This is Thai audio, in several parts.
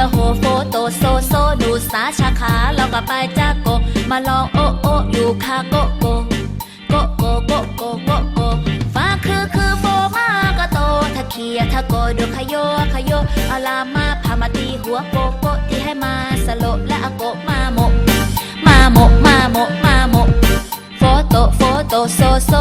ดือโหโฟโตโซโซดูสาชาขาเราก็ไปจากโก มาลองโอโออยู่คาโกโกโกโกโกโกโกโกฟ้าคือคือโฟมากระโตทะเคียทะโกดูขยโยขยโยอาลามาพามาตีหัวโกโกที่ให้มาสโลและอโกมาโมมาโมมาโมมาโมโฟโตโฟโตโซโซ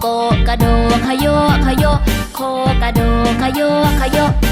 โกกระโดงขยโยขยโยโคกระโดงขยโยขยโย